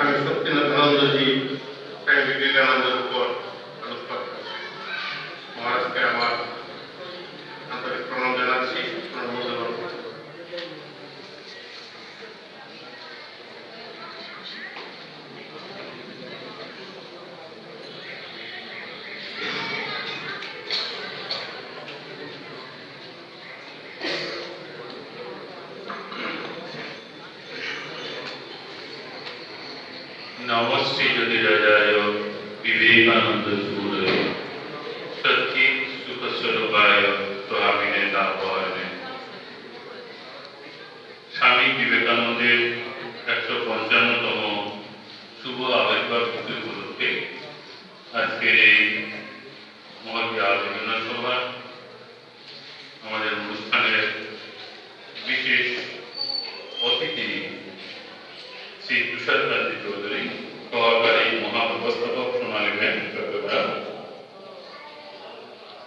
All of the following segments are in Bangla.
স্বামী সত্যনাথানন্দজি স্বামী বিবেকানন্দের উপর নমস্তে যদি রাজায় বিবেকানন্দ সুরয় সত্যি সুখ স্বরূপায় স্বামীনে তাপনে স্বামী বিবেকানন্দের একশো পঞ্চান্নতম শুভ আবির্ভাব তিথি উপলক্ষে আজকের এই মহতী আলোচনা সভা, আমাদের অনুষ্ঠানের বিশেষ অতিথি শ্রী তুষারকান্তি চৌধুরী সহকারী মহাব্যবস্থাপক সোনালী ব্যাংক চট্টগ্রাম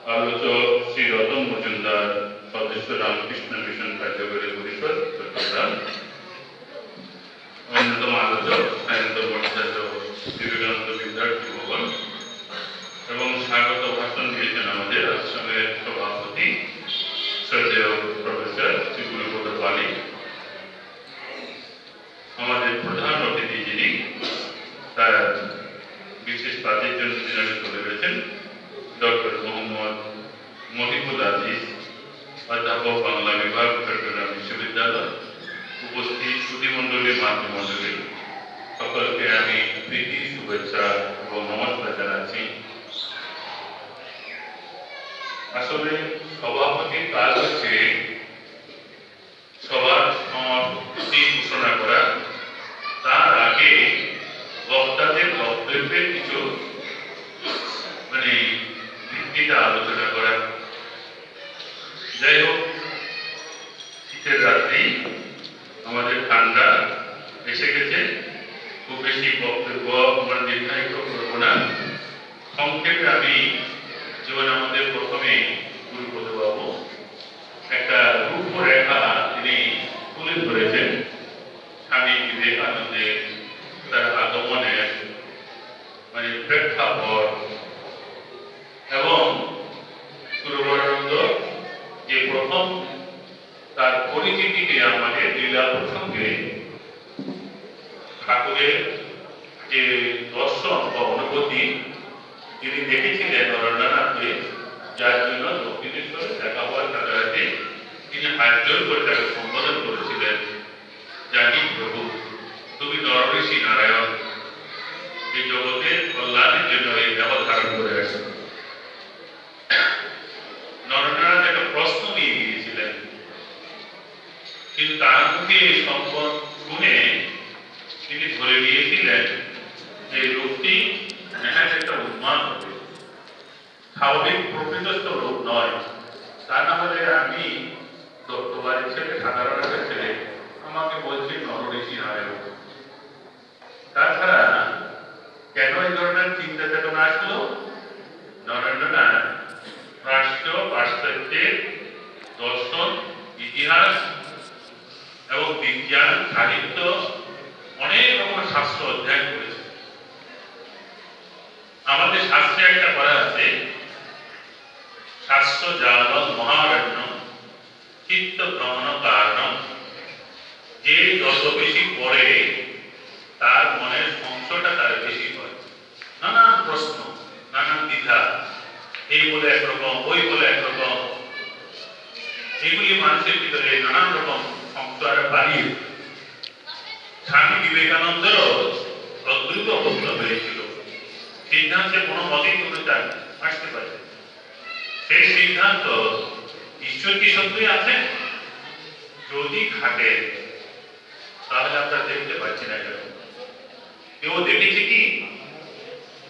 আলোচক শ্রী রতন মজুমদার সদস্য রামকৃষ্ণ মিশন কার্যকরী পরিষদ চট্টগ্রাম সুধীমণ্ডলী মাতৃমণ্ডলী সকলকে আমি প্রীতি, শুভেচ্ছা এবং নমস্কার জানাচ্ছি। আসলে সভাপতির কাজ হচ্ছে সবার সমাপ্তি ঘোষণা করা। তার আগে বক্তাদের বক্তব্যের কিছু মানে ভিত্তিতে আলোচনা করা। যাই হোক, শীতের রাত্রি, আমাদের ঠান্ডা। গেছে খুব বেশি বক্তব্য আমরা নির্ধারিত করব না। সংক্ষেপে আমি যেমন আমাদের প্রথমে গুরুপদ বাবু একটা রূপরেখা তিনি তুলে ধরেছেন স্বামী বিবেকানন্দের তার আগমনের মানে প্রেক্ষাপট। এবং সুরবরানন্দ যে প্রথম তার পরিচিতিকে আমাদের লীলা প্রসঙ্গে ঠাকুরের যে দর্শন বা অনুভূতি, তিনি দেখেছিলেন নরেন্দ্রনাথকে যার জন্য দক্ষিণেশ্বরে দেখা হওয়ার সাথে তিনি জোর করে তাকে সম্বোধন করেছিলেন। জানি প্রভু, তুমি নরঋষি নারায়ণ, এই জগতের কল্যাণের জন্য এই দেহ ধারণ করে আসো। নরেন্দ্রনাথ একটা প্রশ্ন নিয়ে গিয়েছিলেন। কিন্তু তার মুখে সম্পদ শুনে তিনি ধরে নিয়েছিলেন যে লোকটি নেহাত একটা উন্মাদ হবে। স্বাভাবিক প্রকৃতস্থ লোক নয়। তা না হলে আমি দত্তবাড়ির ছেলে সাধারণ একটা ছেলে আমাকে বলছে নরঋষি নারায়ণ। তাছাড়া কেন এই ধরনের চিন্তা চেতনা আসলো? নরেন্দ্রনাথ রাষ্ট্র পাশ্চাত্যের দর্শন, ইতিহাস এবং বিজ্ঞান, সাহিত্য অনেক রকম শাস্ত্র অধ্যয়ন করেছে। আমাদের শাস্ত্রে একটা করা আছে, শাস্ত্র জালন মহারণ্য চিত্ত ভ্রমণ কারণ যে যত বেশি পড়ে, তার মনের সংশয়টা তার বেশি হয়। নানান প্রশ্ন, নানান দ্বিধা, এই বলে একরকম, ওই বলে একরকম। এগুলি মানুষের ভিতরে নানান রকম সংশয় বাড়িয়ে স্বামী বিবেকানন্দেরও তদ্রুত অবস্থা হয়েছিল। সিদ্ধান্তে কোনো মতেই চান আসতে পারে সেই সিদ্ধান্ত ঈশ্বর কি সত্যই আছেন? যদি খাটে তাহলে আমরা দেখতে পাচ্ছি না কেন? কেউ দেখেছে কি?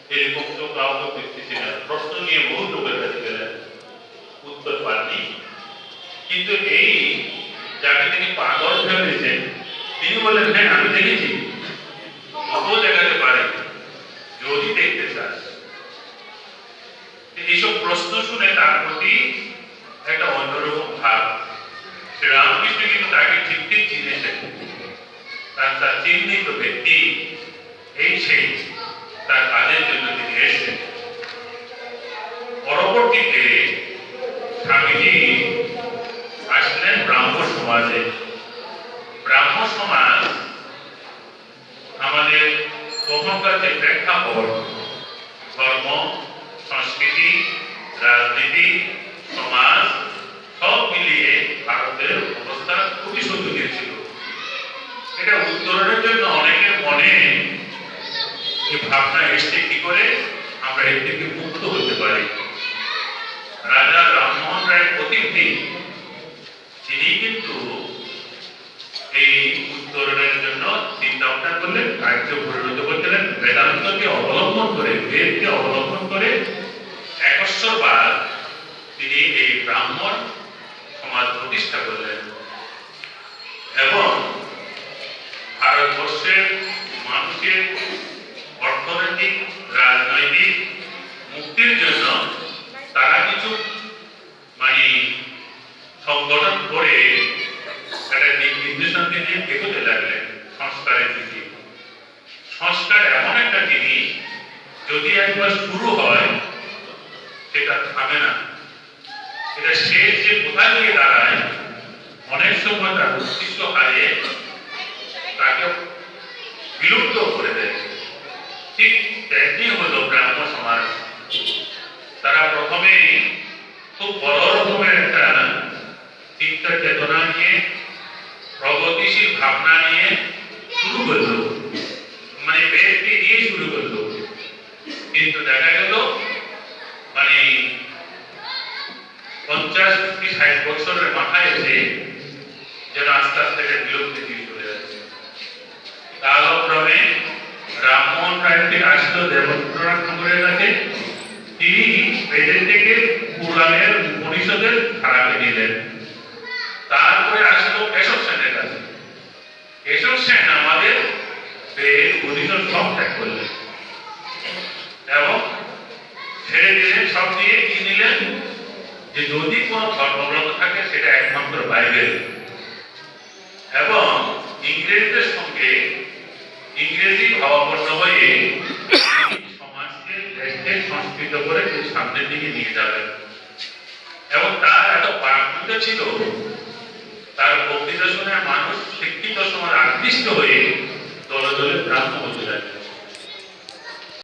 এরকম তো কাউকে দেখতেছি না। প্রশ্ন নিয়ে বহু লোকের কাছে গেলেন। উত্তর পাননি। কিন্তু এই যাকে তিনি পাগল ভেবেছেন তিনি বললেন হ্যাঁ আমি দেখেছি। দেখাতে পারে। যদি দেখতে চাস। এইসব প্রশ্ন শুনে তার প্রতি একটা অন্যরকম ভাব। শ্রীরামকৃষ্ণ কিন্তু তাকে ঠিক ঠিক চিনেছেন। তার চিহ্নিত ব্যক্তি এই সেই তার কাজের জন্য তিনি এসেছেন। পরবর্তীতে স্বামীজি আসলেন ব্রাহ্ম সমাজে ব্রাহ্ম সমাজ আমাদের যে প্রেক্ষাপট ধর্ম, সংস্কৃতি, রাজনীতি, সমাজ, সব মিলিয়ে ভারতের অবস্থা খুবই শোচনীয় ছিল। এটা উত্তরণের জন্য অনেকে মনে ভাবনা এসছে কি করে আমরা এর থেকে মুক্ত হতে পারি রাজা রামমোহন রায় প্রতিনিধি তিনি কিন্তু এই উত্তরণের জন্য চিন্তা ভাবনা করলেন কার্য পরিণত করছিলেন বেদান্তকে অবলম্বন করে বেদকে অবলম্বন করে একশ্বরবাদ তিনি এই ব্রাহ্মণ সমাজ প্রতিষ্ঠা করলেন। এবং ভারতবর্ষের মানুষের অর্থনৈতিক, রাজনৈতিক মুক্তির জন্য তারা কিছু মানে সংগঠন করে একটা নির্দেশনকে নিয়ে এগোতে লাগলেন সংস্কারের দিকে। সংস্কার এমন একটা জিনিস যদি একবার শুরু হয়, সেটা থামে না। এটা শেষ যে কোথায় গিয়ে দাঁড়ায়, অনেক সময় তার উদ্দেশ্য হারিয়ে তাকে বিলুপ্ত করে দেয়। ঠিক তেমনি হলো ব্রাহ্ম সমাজ। তারা প্রথমেই খুব বড় রকমের একটা চিন্তা চেতনা নিয়ে, প্রগতিশীল ভাবনা নিয়ে শুরু করল। মানে বেদকে দিয়ে শুরু করল। কিন্তু দেখা গেল। মানে পঞ্চাশ কি ষাট বছরের মাথায় এসে আস্তে আস্তে বিলুপ্তি দিয়ে চলে যাচ্ছে। কালক্রমে রামমোহন রায় আসলো দেবেন্দ্রনাথ ঠাকুরের কাছে। তিনি বেদের থেকে পুরাণের উপনিষদের ধারাকে নিলেন তারপরে আসলো কেশব সেনের কাছে। কেশব সেন আমাদের বেদ সব ত্যাগ করলেন এবং ছেড়ে দিলেন, সব দিয়ে কি নিলেন যে যদি কোনো ধর্মগ্রন্থ থাকে, সেটা একমাত্র বাইবেল। এবং ইংরেজদের সঙ্গে ইংরেজি ভাবাপন্ন হয়ে সমাজকে, দেশকে সংস্কৃত করে তিনি সামনের দিকে নিয়ে যাবেন। এবং তার এত পারমিত ছিল, তার বক্তৃতা শুনে মানুষ শিক্ষিত সমাজ আকৃষ্ট হয়ে দলে দলে ব্রাহ্ম হতে লাগে